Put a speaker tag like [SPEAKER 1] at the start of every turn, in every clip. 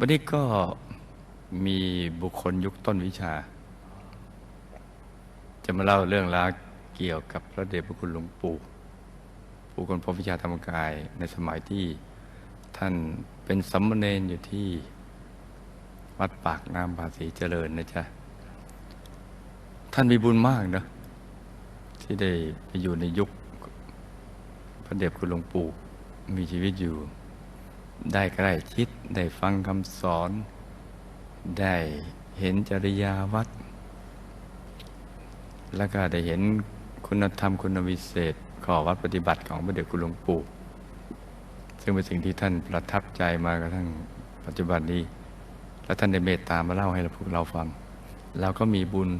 [SPEAKER 1] วันนี้ก็มีบุคคลยุคต้นวิชา จะมาเล่าเรื่องราวเกี่ยวกับพระเดชพระคุณหลวงปู่ผู้คนพบวิชาธรรมกายในสมัยที่ท่านเป็นสัมมเนนอยู่ที่วัดปากน้ำภาษีเจริญนะจ๊ะ ท่านมีบุญมากนะที่ได้ไปอยู่ในยุคพระเดชคุณหลวงปู่มีชีวิตอยู่ ได้ใกล้ชิด ได้ฟังคำสอน ได้เห็นจริยาวัด แล้วก็ได้เห็นคุณธรรมคุณวิเศษขอวัดปฏิบัติของพระเดชคุณหลวงปู่ ซึ่งเป็นสิ่งที่ท่านประทับใจมากระทั่งปัจจุบันนี้ และท่านได้เมตตามาเล่าให้เราพวกเราฟัง เราก็มีบุญ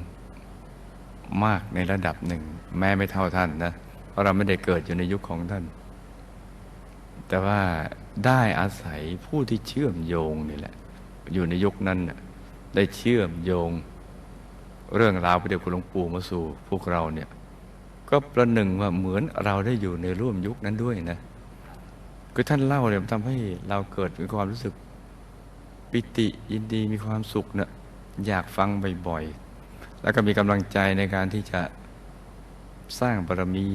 [SPEAKER 1] มากในระดับหนึ่ง แม้ไม่เท่าท่านนะ เพราะเราไม่ได้เกิดอยู่ในยุคของท่าน แต่ว่าได้อาศัยผู้ที่เชื่อมโยงนี่แหละ อยู่ในยุคนั้นน่ะได้เชื่อมโยง เรื่องราวพระเดชคุณหลวงปู่มาสู่พวกเราเนี่ย ก็ประหนึ่งว่าเหมือนเราได้อยู่ในร่วมยุคนั้นด้วยนะคือท่านเล่าเนี่ยมันทำให้เราเกิดมีความรู้สึกปิติยินดีมีความสุขเนะ่ะอยากฟังบ่อยๆ แล้วก็มีกำลังใจในการที่จะสร้างบารมี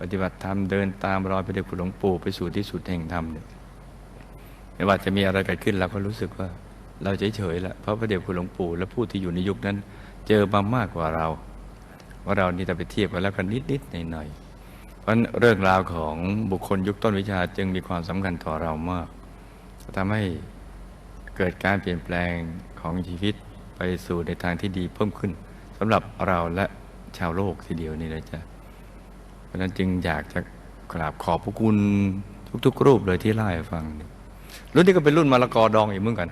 [SPEAKER 1] ปฏิบัติธรรมเดินตามรอยพระเดชคุณหลวงปู่ไปสู่ที่สุดแห่งธรรมเนี่ยไม่ว่าจะมีอะไรเกิดขึ้นเราก็รู้สึกว่า เราเฉยๆแล้วเพราะพระเดชคุณหลวงปู่และผู้ที่อยู่ในยุคนั้น เจอมามากกว่าเรา ว่าเรานี่แต่ไปเทียบกันแล้วกันนิดๆหน่อยๆเพราะเรื่องราวของบุคคลยุคต้นวิชาจึงมีความสำคัญต่อเรามากทำให้เกิดการเปลี่ยนแปลงของชีวิตไปสู่ในทางที่ดีเพิ่มขึ้นสำหรับเราและชาวโลกทีเดียวนี่นะจ๊ะ ราะฉะนั้นจึงอยากจะกราบขอบพระคุณทุกๆรูปเลยที่เล่าให้ฟังเนี่ยรุ่นนี้ก็เป็นรุ่นมะละกอดองอีกเหมือนกัน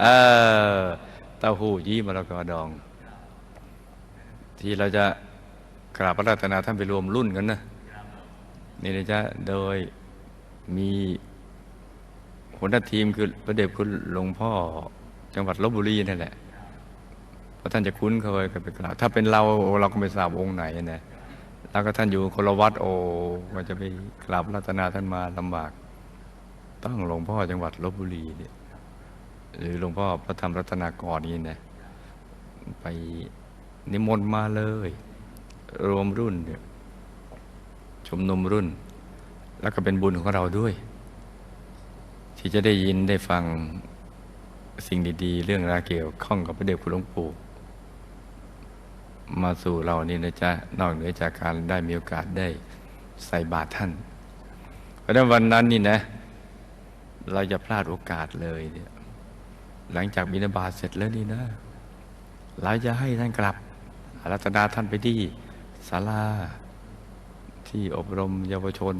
[SPEAKER 1] เออเต้าหู้ยี่มะละกอดอง ที่เราจะกราบพระรัตนาท่านไปรวมรุ่นกันนะนี่นะจ๊ะโดยมีหัวหน้าทีมคือพระเดชคุณหลวงพ่อจังหวัดลบบุรีนั่นแหละเพราะท่านจะคุ้นเคยกับไปกราบถ้าเป็นเราเราก็ไม่ทราบองค์ไหนนะ แล้วก็ท่านอยู่คนละวัดโอ้ก็จะไปกราบรัตนาท่านมาลำบาก ต้องหลวงพ่อจังหวัดลบบุรีเนี่ยหรือหลวงพ่อพระธรรมรัตนากรนี่นะไปนิมนต์มาเลย รวมรุ่นเนี่ยชุมนุมรุ่น แล้วก็เป็นบุญของเราด้วย ที่จะได้ยินได้ฟังสิ่งดี ๆ เรื่องราวเกี่ยวข้องกับพระเดชคุณหลวงปู่ มาสู่เรานี่นะจ๊ะนอกเหนือจากการได้มีโอกาสได้ใส่บาตรท่าน เพราะฉะนั้นวันนั้นนี่นะ เราจะพลาดโอกาสเลยเนี่ยหลังจากบิณฑบาตเสร็จแล้วนี่นะเราจะให้ท่านกลับอารัตนาท่านไปที่ศาลาที่อบรมเยาวชน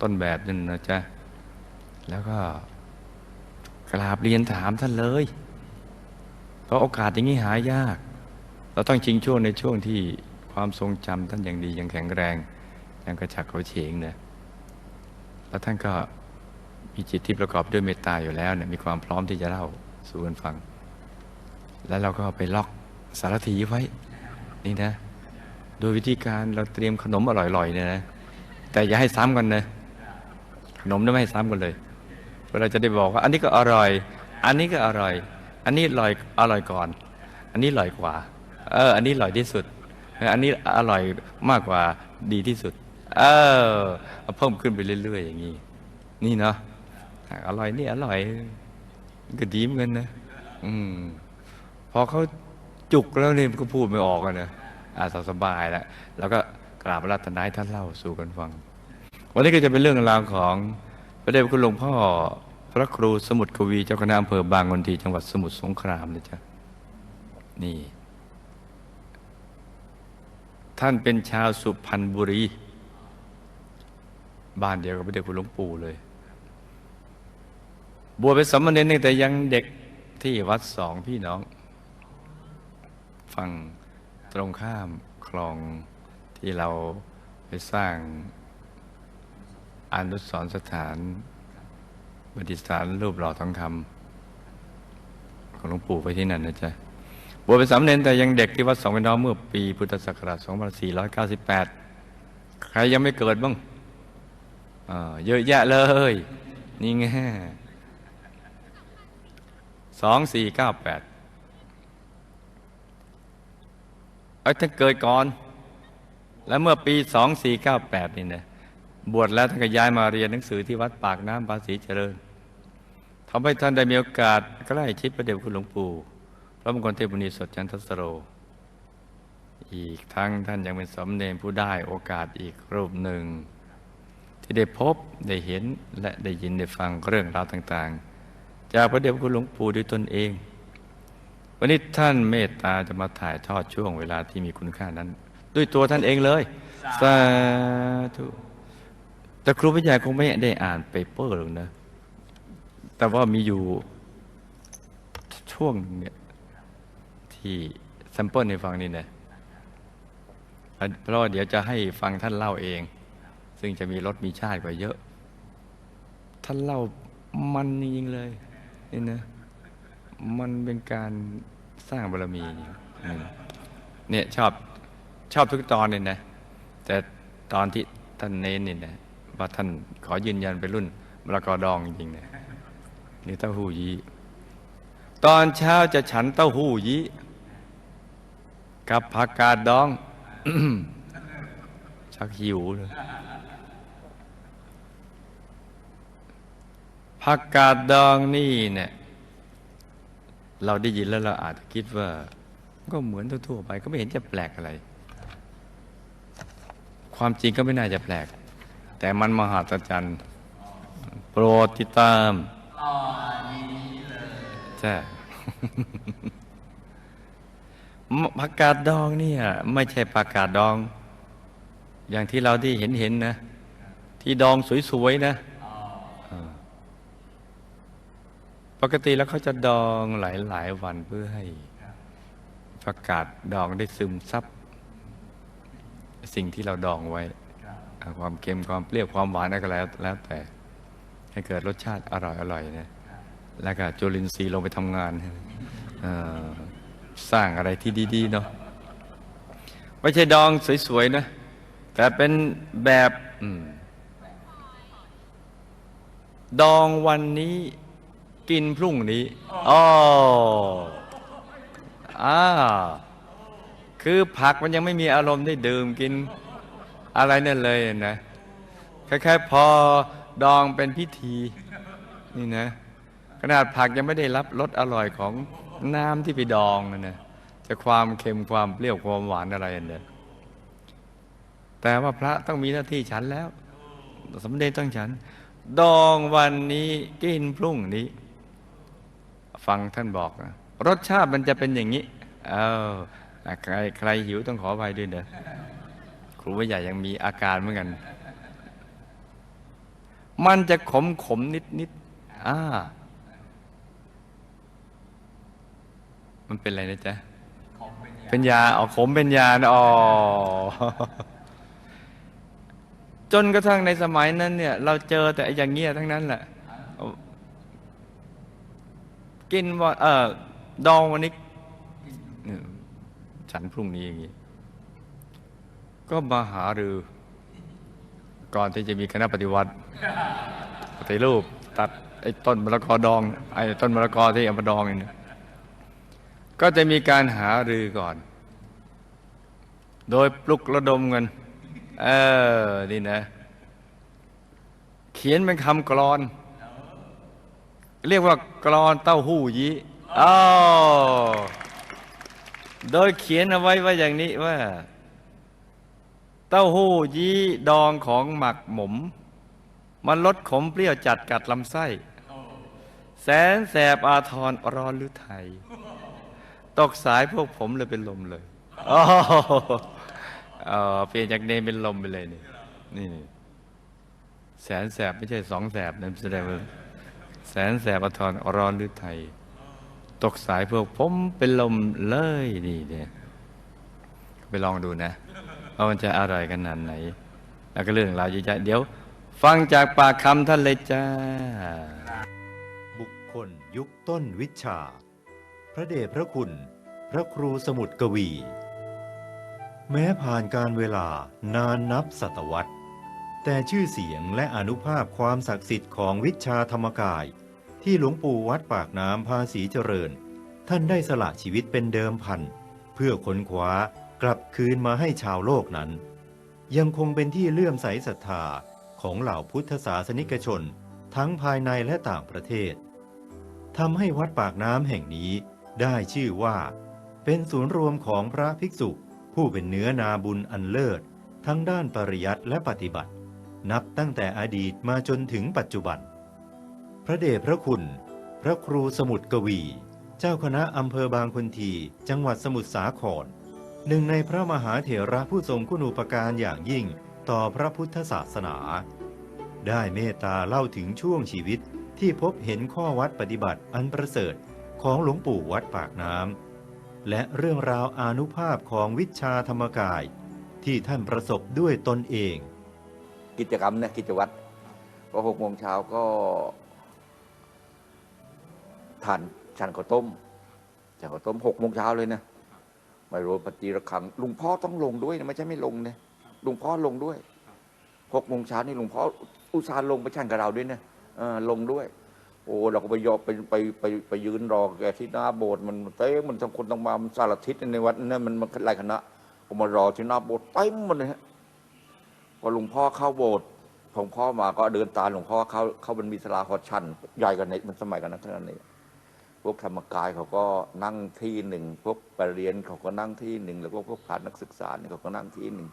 [SPEAKER 1] ต้นแบบนั่นนะจ๊ะแล้วก็กราบเรียนถามท่านเลย เพราะโอกาสอย่างนี้หายาก เราต้องชิงช่วงในช่วงที่ความทรงจำท่านยังดียังแข็งแรงยังกระฉักเขาเฉงเนี่ยแล้วท่านก็มีจิตที่ประกอบด้วยเมตตาอยู่แล้วเนี่ยมีความพร้อมที่จะเล่าสู่กันฟัง แล้วเราก็ไปล็อกสารถีไว้ นี่นะ โดยวิธีการเราเตรียมขนมอร่อยๆเนี่ยนะแต่อย่าให้ซ้ำกันนะขนมไม่ให้ซ้ำกันเลยเวลาจะได้บอกว่า อันนี้ก็อร่อย อันนี้ก็อร่อย อันนี้อร่อยอร่อยก่อน อันนี้อร่อยกว่า เออ อันนี้อร่อยที่สุด อันนี้อร่อยมากกว่าดีที่สุด เออเอเพิ่มขึ้นไปเรื่อย ๆ อย่างนี้นี่เนาะอร่อยนี่อร่อยก็ดีเหมือนกันนะอืมพอเขาจุกแล้วเนี่ยมันก็พูดไม่ออกอะนนะอ่าสบายแล้วแล้วก็กราบรัตนายท่านเล่าสู่กันฟัง วันนี้ก็จะเป็นเรื่องราวของพระเดชพระคุณหลวงพ่อพระครูสมุทรกวีเจ้าคณะอำเภอบางกนทีจังหวัดสมุทรสงครามนะจ๊ะนี่ ท่านเป็นชาวสุพรรณบุรี บ้านเดียวกับพระเดชคุณหลวงปู่เลย บวชเป็นสามเณรตั้งแต่ยังเด็กที่วัดสองพี่น้อง ฝั่งตรงข้ามคลองที่เราไปสร้างอนุสรสถานบดิสถานรูปหล่อทองคำของหลวงปู่ไปที่นั่นนะจ๊ะ บวชเป็นสามเณรแต่ยังเด็กที่วัดสองพี่น้องเมื่อปีพุทธศักราช2498 ใครยังไม่เกิดบ้างเยอะแยะเลย นี่ไงสองสี่เก้าแปดเอ้ท่านเกิดก่อน แล้วเมื่อปีสองสี่เก้าแปดนี่นะบวชแล้วท่านก็ย้ายมาเรียนหนังสือที่วัดปากน้ำภาษีเจริญทำให้ท่านได้มีโอกาสใกล้ชิดพระเดชคุณหลวงปู่ พระมงคลเทพบุณีสดจันทสโร อีกทั้งท่านยังเป็นสมเด็จผู้ได้โอกาสอีกรูปหนึ่ง ที่ได้พบได้เห็นและได้ยินได้ฟังเรื่องราวต่าง ๆ จากพระเดชพระคุณหลวงปู่ด้วยตนเอง วันนี้ท่านเมตตาจะมาถ่ายทอดช่วงเวลาที่มีคุณค่านั้น ด้วยตัวท่านเองเลยสาธุแต่ครูวิทยาคงไม่ได้อ่านเปเปอร์หรอกนะ แต่ว่ามีอยู่ช่วงหนึ่งเนี่ย ที่แซมเปิลในฟังนี่นะเพราะเดี๋ยวจะให้ฟังท่านเล่าเอง ซึ่งจะมีรสมีชาติกว่าเยอะ ท่านเล่ามันจริงๆเลยนี่นะมันเป็นการสร้างบารมีเนี่ยชอบชอบทุกตอนเลยนะ แต่ตอนที่ท่านเน้นนี่นะว่าท่านขอยืนยันเป็นรุ่นมรกอดองจริงๆนะนี่เต้าหู้ยี้ตอนเช้าจะฉันเต้าหู้ยี้ กับผักกาดดอง ชักหิวเลยผักกาดดองนี่เนี่ย เราได้ยินแล้วเราอาจจะคิดว่า ก็เหมือนทั่วๆไป ก็ไม่เห็นจะแปลกอะไร ความจริงก็ไม่น่าจะแปลก แต่มันมหัศจรรย์โปรดติดตามใช่ ผักกาดดองเนี่ย ไม่ใช่ผักกาดดอง อย่างที่เราที่เห็นเห็นๆนะ ที่ดองสวยๆนะปกติแล้วเขาจะดองหลายๆวันเพื่อให้ผักกาดดองได้ซึมซับสิ่งที่เราดองไว้อ่าความเค็มความเปรี้ยวความหวานอะไรก็แล้วแล้วแต่ ให้เกิดรสชาติอร่อยอร่อยนะแล้วก็จุลินทรีย์ลงไปทำงานให้เอ่อ สร้างอะไรที่ดี ๆ เนาะไม่ใช่ดองสวย ๆ นะ แต่เป็นแบบอดองวันนี้กินพรุ่งนี้อ๋ออ่าคือผักมันยังไม่มีอารมณ์ได้ดื่มกินอะไรนั่นเลยนะคล้ายๆพอดองเป็นพิธี นี่นะ ขนาดผักยังไม่ได้รับรสอร่อยของ น้ำที่ไปดองนะนะจะความเค็มความเปรี้ยวความหวานอะไรเนี่ยแต่ว่าพระต้องมีหน้าที่ฉันแล้วสมเด็จต้องฉัน ดองวันนี้กินพรุ่งนี้ ฟังท่านบอกนะรสชาติมันจะเป็นอย่างนี้ เออใครใครหิวต้องขอไปด้วยเด้อครูวิใหญ่ยังมีอาการเหมือนกัน มันจะขมขมนิดนิดอ่า มันเป็นอะไรนะจ๊ะ เป็นยาอ๋อขมเป็นยานะอ๋อจนกระทั่งในสมัยนั้นเนี่ย เราเจอแต่ไอ้อย่างเงี้ยทั้งนั้นแหละ กินว่าเออดองวันนี้เนี่ยฉันพรุ่งนี้อย่างนี้ ก็มาหารือ ก่อนที่จะมีคณะปฏิวัติปฏิรูป ตัดไอ้ต้นมะละกอดอง ไอ้ต้นมะละกอที่เอามาดองนี่นะ ก็จะมีการหารือก่อน โดยปลุกระดมกันเออนี่นะ เขียนเป็นคำกรอน เรียกว่ากรอนเต้าหู้ยี้อ้าวโดยเขียนเอาไว้ว่าอย่างนี้ว่า เต้าหู้ยี้ดองของหมักหมม มันลดขมเปรี้ยวจัดกัดลำไส้ แสนแสบอาทรร้อนหรือไทย ตกสายพวกผมเลยเป็นลมเลยอ๋อเออเปลี่ยนจากเนมเป็นลมไปเลยนี่นี่แสนแสบไม่ใช่สองแสบนะแสดงว่าแสนแสบอาทรร้อนหรือไทย ตกสายพวกผมเป็นลมเลยนี่เนี่ยไปลองดูนะว่ามันจะอร่อยขนาดไหน แล้วก็เรื่องราวเยอะแยะเดี๋ยว ฟังจากปากคำท่านเลยจ้า
[SPEAKER 2] บุคคลยุคต้นวิชา พระเดชพระคุณ พระครูสมุทรกวี แม้ผ่านการเวลานานนับศตวรรษ แต่ชื่อเสียงและอนุภาพความศักดิ์สิทธิ์ของวิชาธรรมกาย ที่หลวงปู่วัดปากน้ำภาษีเจริญ ท่านได้สละชีวิตเป็นเดิมพัน เพื่อค้นคว้ากลับคืนมาให้ชาวโลกนั้น ยังคงเป็นที่เลื่อมใสศรัทธาของเหล่าพุทธศาสนิกชน ทั้งภายในและต่างประเทศทำให้วัดปากน้ำแห่งนี้ ได้ชื่อว่า เป็นศูนย์รวมของพระภิกษุ ผู้เป็นเนื้อนาบุญอันเลิศ ทั้งด้านปริยัติและปฏิบัติ นับตั้งแต่อดีตมาจนถึงปัจจุบัน พระเดชพระคุณ พระครูสมุทรกวี เจ้าคณะอำเภอบางคนที จังหวัดสมุทรสาครหนึ่งในพระมหาเถระผู้ทรงคุณูปการอย่างยิ่งต่อพระพุทธศาสนา ได้เมตตาเล่าถึงช่วงชีวิตที่พบเห็นข้อวัดปฏิบัติอันประเสริฐ ของหลวงปู่วัดปากน้ำและเรื่องราวอานุภาพของวิชาธรรมกาย ที่ท่านประสบด้วยตนเอง
[SPEAKER 3] กิจกรรมนี่ยกิจวัตรพอหกโมงเช้าก็ทานฉันข้าวต้มฉันข้าวต้มหกโมงเช้าเลยนะไม่รู้ปฏิระคังลุงพ่อต้องลงด้วยนะไม่ใช่ไม่ลงเนี่ยลุงพ่อลงด้วยหกโมงเช้านี่ลุงพ่ออุตส่าห์ลงไปฉันกับเราด้วยนะเออลงด้วย โอ้เราก็ไปยอไปไปไปไปยืนรอแกที่หน้าโบสถ์มันเต้มันทั้งคนต้องมามันสารทิศในวัดนั่นมันมันหลายคณะผมมารอที่หน้าโบสถ์เต็มหมดเลยฮะพอหลวงพ่อเข้าโบสถ์หลวงพ่อมาก็เดินตามหลวงพ่อเข้าเข้ามันมีสลาคอชันใหญ่กันในมันสมัยกันนั้นขนาดนี้พวกธรรมกายเขาก็นั่งที่หนึ่งพวกปรริญญาเขาก็นั่งที่หนึ่งแล้วก็พวกผ่านนักศึกษาเนี่ยเขาก็นั่งที่หนึ่ง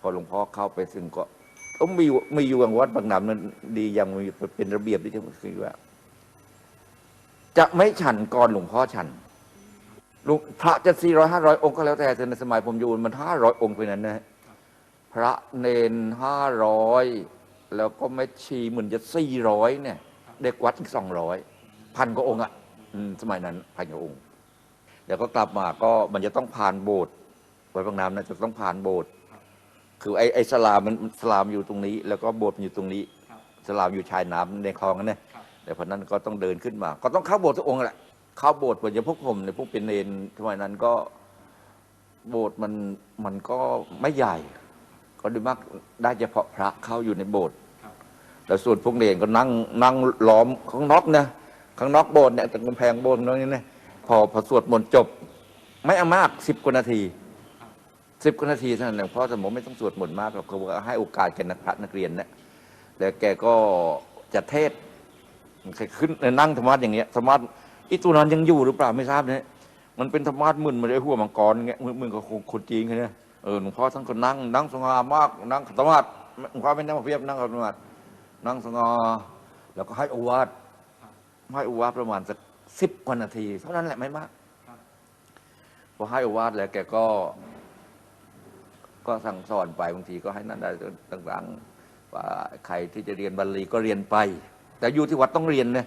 [SPEAKER 3] พอหลวงพ่อเข้าไปถึงก็ ต้องมีมีอยู่อย่างวัดบางนำนั้นดีอย่างมีเป็นระเบียบที่จะคือว่า จะไม่ฉันก่อนหลวงพ่อฉันหลวงพระจะสี่ร้อยห้าร้อยองค์ก็แล้วแต่แต่ในสมัยผมอยู่มันห้าร้อยองค์ไปนั้นนะพระเนนห้าร้อยแล้วก็แม่ชีเหมือนจะสี่ร้อยเนี่ย เด็กวัดอีกสองร้อยพันกว่าองค์อะสมัยนั้นพันกว่าองค์เดี๋ยวก็กลับมาก็มันจะต้องผ่านโบสถ์วัดบางน้ำนะจะต้องผ่านโบสถ์ คือไอ้ไอ้สลามมันสลามอยู่ตรงนี้ แล้วก็โบสถ์มันอยู่ตรงนี้สลามอยู่ชายน้ำในคลองนั่นเนี่ยแต่พอนั้นก็ต้องเดินขึ้นมา ก็ต้องเข้าโบสถ์ทุกองค์แหละเข้าโบสถ์เหมือนอย่างพวกผมเนี่ยพวกเป็นเนนสมัยนั้นก็โบสถ์มันมันก็ไม่ใหญ่ ก็โดยมากได้เฉพาะพระเข้าอยู่ในโบสถ์แต่ส่วนพวกเนรก็นั่งนั่งล้อมข้างนอกนะข้างนอกโบสถ์เนี่ยตรงกำแพงโบสถ์ตรงนี้เนี่ยพอพอสวดมนต์จบ ไม่เอามากสิบกว่านาที สิบกว่านาทีเท่านั้นเองเพราะสมมติไม่ต้องสวดมนต์มากหรอกเขาให้โอกาสแก่นักพระนักเรียนเนี่ยแล้วแกก็จะเทศน์เคยขึ้นนั่งธรรมะอย่างเงี้ยธรรมะอีตัวนั้นยังอยู่หรือเปล่าไม่ทราบเนี่ยมันเป็นธรรมะมึนมันได้หัวมังกรเงี้ยมึนกับคนจีนเขาเนี่ยเออหลวงพ่อท่านก็นั่งนั่งสง่ามากนั่งขัตมาดหลวงพ่อไม่นั่งเพียบนั่งขัตมาดนั่งสง่าแล้วก็ให้อวาดให้อวาดประมาณสักสิบกว่านาที เท่านั้นแหละไม่มากพอให้อวาดแล้วแกก็ ก็สั่งสอนไปบางทีก็ให้นั่นได้ต่างๆว่าใครที่จะเรียนบาลีก็เรียนไป แต่อยู่ที่วัดต้องเรียนนะ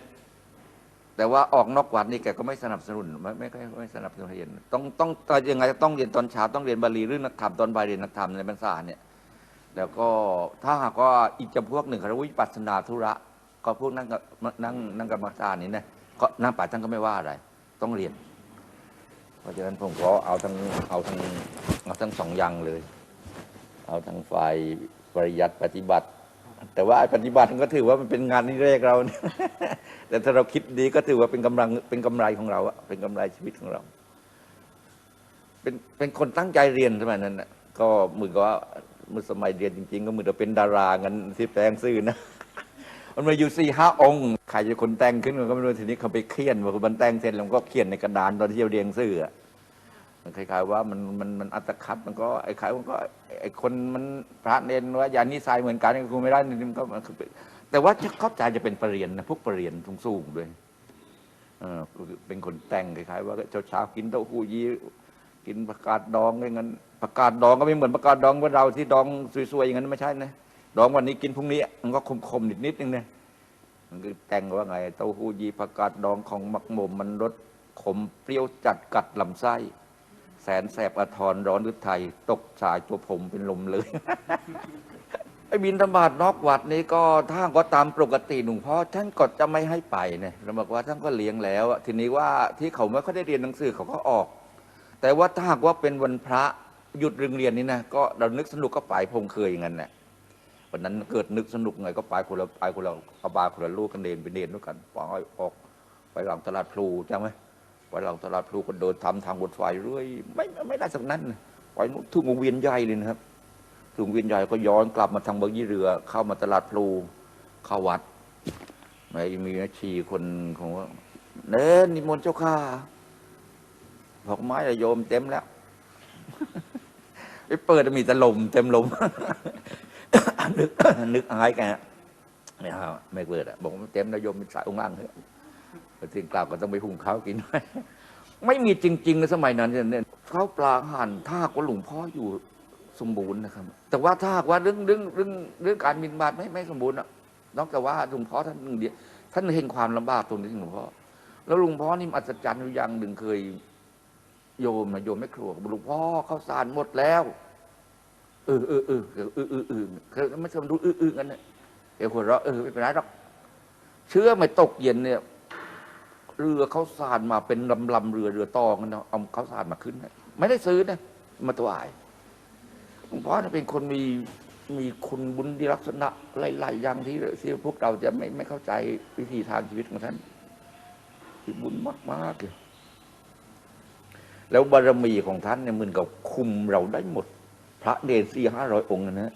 [SPEAKER 3] แต่ว่าออกนอกวัดนี่แกก็ไม่สนับสนุนไม่ไม่ไม่สนับสนุนเรียนต้องต้องยังไงต้องเรียนตอนเช้าต้องเรียนบาลีหรือนักธรรมตอนบ่ายเรียนนักธรรมในพรรษาเนี่ยแล้วก็ถ้าหากว่าอีกจำพวกหนึ่งเขารวิปัสสนาธุระ ก็พวกนั่งนั่งนั่งกรรมฐานนี่นะก็นั่งป่าท่านก็ไม่ว่าอะไร ต้องเรียน เพราะฉะนั้นผมก็เอาทั้งเอาทั้งเอาทั้งสองอย่างเลย เอาทั้งฝ่ายปริยัติปฏิบัติ แต่ว่าปฏิบัติมันก็ถือว่ามันเป็นงานที่แรกเราเนี่ยแต่ถ้าเราคิดดีก็ถือว่าเป็นกำลังเป็นกำไรของเราอะเป็นกำไรชีวิตของเรา เป็นเป็นคนตั้งใจเรียนสมัยนั้นนะก็มือก็ว่ามือสมัยเรียนจริง ๆ ก็มือเราเป็นดารางันที่แปลงซื่อนะมันมาอยู่สี่ห้าองค์ใครจะคนแต่งขึ้นก็ไม่รู้ทีนี้เขาไปเขียนว่ามันแต่งเสร็จแล้วก็เขียนในกระดานตอนที่เราเรียงซื่ออะ มันคล้ายๆว่ามันมันมันอัตคัดมันก็ไอ้ขายมันก็ไอ้คนมันพระเนนว่าอย่านิสัยเหมือนกันกูไม่ได้นี่มันก็มันคือแต่ว่าเข้าใจจะเป็นปรริญญานะพวกปรริญญาสูงๆด้วยเออเป็นคนแต่งคล้ายๆว่าเช้าชาๆกินเต้าหู้ยี้กินผักกาดดองอะไรเงี้ยผักกาดดองก็ไม่เหมือนผักกาดดองว่าเราที่ดองสวยๆอย่างนั้นไม่ใช่นะดองวันนี้กินพรุ่งนี้มันก็คมๆนิดๆนึงนะมันคือแต่งว่าไงเต้าหู้ยี้ผักกาดดองของมักหมมมันรสขมเปรี้ยวจัดกัดลำไส้ แสนแสบอทรร้อนฤทัยตกสายตัวผมเป็นลมเลย ไอ้บินธบาตนอกวัดนี้ก็ถ้าก็ตามปกติหลวงพ่อท่านก็จะไม่ให้ไปเนี่ยเราบอกว่าท่านก็เลี้ยงแล้วอะทีนี้ว่าที่เขาไม่ค่อยได้เรียนหนังสือเขาก็ออก แต่ว่าถ้าหากว่าเป็นวันพระหยุดเรียนเรียนนี่นะก็เรานึกสนุกก็ไปผมเคยอย่างนั้นแหละวันนั้นเกิดนึกสนุกไงก็ไปคนละไปคนละอาบาคนละลูกกันเดนไปเดนด้วยกันปอยออกไปหลังตลาดพลูใช่ไหม ไปหลังตลาดพลูก็เดินทำทางบนไฟเรื่อยไม่ไม่ได้สักนั้นไปนู่นถึงวงเวียนใหญ่เลยนะครับถึงวงเวียนใหญ่ก็ย้อนกลับมาทางบางยี่เรือ เข้ามาตลาดพลูเข้าวัดไม่มีแม่ชีคนของว่าเน้นนิมนต์เจ้าข้าดอกไม้ระโยมเต็มแล้วไปเปิดมีต่ลมเต็มลมนึกนึกอายแกไม่เอาไม่เปิดอะบอกว่าเต็มนายมเป็นสายองค์ล่างเถอะ แต่สิ่งกล่าวก็ต้องไปหุงข้าวกินไม่มีจริงๆในสมัยนั้นเนี่ยข้าวปลาหั่นถ้ากว่าหลวงพ่ออยู่สมบูรณ์นะครับ แต่ว่าถ้าว่าเรื่องเรื่องเรื่องเรื่องการบินบาตไม่ไม่สมบูรณ์อะนอกจากว่าหลวงพ่อท่านหนึ่งเดียวท่านเห็นความลำบากตรงนี้หลวงพ่อแล้วหลวงพ่อนี่อัศจรรย์อยู่อย่างหนึ่งเคย โยมนะโยมไม่ครัวบอกหลวงพ่อข้าวสารหมดแล้วเออเออเออเออเออเออเออเขาไม่ชมรู้เออเออกันเนี่ยเดี๋ยวหัวเราะเออไม่เป็นไรหรอกเชื่อไม่ตกเย็นเนี่ย เรือเขาสารมาเป็นลำลำเรือเรือตองนเนาะเอาเขาสารมาขึ้นนะไม่ได้ซื้อนะมาถวายหลวงพ่อเนี่ยเป็นคนมีมีคุณบุญที่ลักษณะหลายๆอย่างที่ที่พวกเราจะไม่ไม่เข้าใจวิธีทางชีวิตของท่านที่บุญมากๆเลยแล้วบารมีของท่านเนี่ยมันกับคุมเราได้หมด พระเนรสี่ห้าร้อยองค์นะฮะ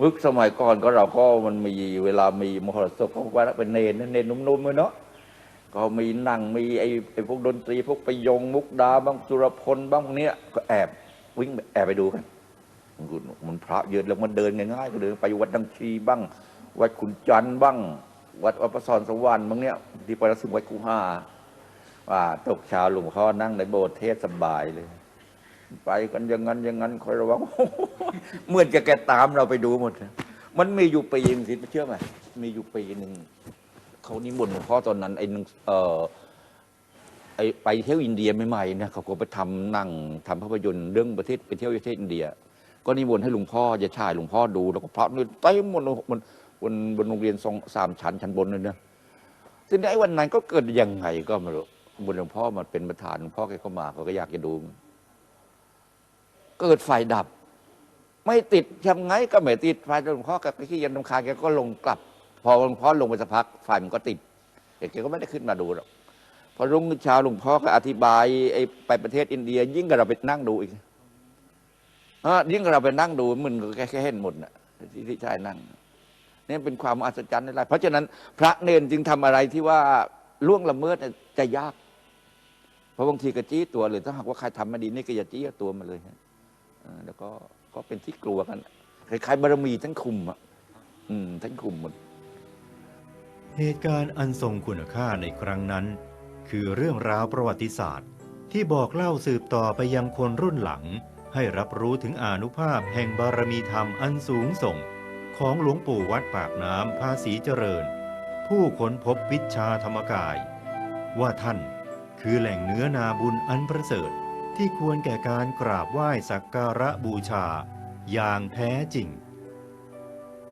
[SPEAKER 3] มึกสมัยก่อนก็เราก็มันมีเวลามีมหรสพก็ว่าเป็นเนรนเนรนุ่มๆเลยเนาะ ก็มีนั่งมีไอ้ไอ้พวกดนตรี พวกประยงมุกดาบ้างสุรพลบ้างพวกเนี้ยก็แอบวิ่งแอบไปดูกันมันพระเยอะแล้วมันเดินง่ายๆก็เดินไปวัดดังชีบ้าง วัดขุนจันทร์บ้าง วัดอภสรสวรรค์บางเนี้ยที่ไปรัสุวัดกูห้าว่าตกเช้าหลวงพ่อนั่งในโบสถ์เทศสบายเลย ไปกันอย่างนั้นอย่างนั้นคอยระวังเหมือนจะแกตามเราไปดูหมด มันมีอยู่ปีหนึงสิเชื่อไหมมีอยู่ปีหนึ่ง เขานิมนต์หลวงพ่อตอนนั้นไอ้หนึ่งเอ่อไอ้ไปเที่ยวอินเดียใหม่ๆนะเขาก็ไปทำหนั่งทำภาพยนตร์เรื่องประเทศไปเที่ยวประเทศอินเดีย ก็นิมนต์ให้หลวงพ่อจะฉายหลวงพ่อดูแล้วก็พระนี่เต็มหมดบนบนบนโรงเรียนสองสามชั้นชั้นบนเลยนะทีนี้ไอ้วันนั้นก็เกิดยังไงก็ไม่รู้บนหลวงพ่อมาเป็นประธานหลวงพ่อแกก็มาเขาก็อยากจะดู เกิดไฟดับ ไม่ติดยังไงก็ไม่ติดไฟหลวงพ่อกับขี้ยันตำคาญแกก็ลงกลับ พอหลวงพ่อลงไปสักพักไฟมันก็ติดแต่แกก็ไม่ได้ขึ้นมาดูหรอกพอรุ่งเช้าหลวงพ่อก็อธิบายไอ้ไปประเทศอินเดีย ยิ่งกว่าเราไปนั่งดูอีกอะยิ่งกว่าเราไปนั่งดูมันก็แค่แค่เห็นหมดน่ะที่ที่ชายนั่งนี่เป็นความอัศจรรย์อะไรเพราะฉะนั้นพระเนนจึงทำอะไรที่ว่าล่วงละเมิดจะยาก เพราะบางทีก็จี้ตัวเลยถ้าหากว่าใครทำไม่ดีนี่ก็อย่าจี้ตัวมาเลยฮะแล้วก็ก็เป็นที่กลัวกันคล้ายๆบารมีทั้งคุมอะอืมทั้งคุมหมด
[SPEAKER 2] เหตุการณ์อันทรงคุณค่าในครั้งนั้น คือเรื่องราวประวัติศาสตร์ ที่บอกเล่าสืบต่อไปยังคนรุ่นหลัง ให้รับรู้ถึงอานุภาพแห่งบารมีธรรมอันสูงส่ง ของหลวงปู่วัดปากน้ำภาษีเจริญ ผู้ค้นพบวิชาธรรมกาย ว่าท่านคือแหล่งเนื้อนาบุญอันประเสริฐที่ควรแก่การกราบไหว้สักการะบูชา อย่างแท้จริง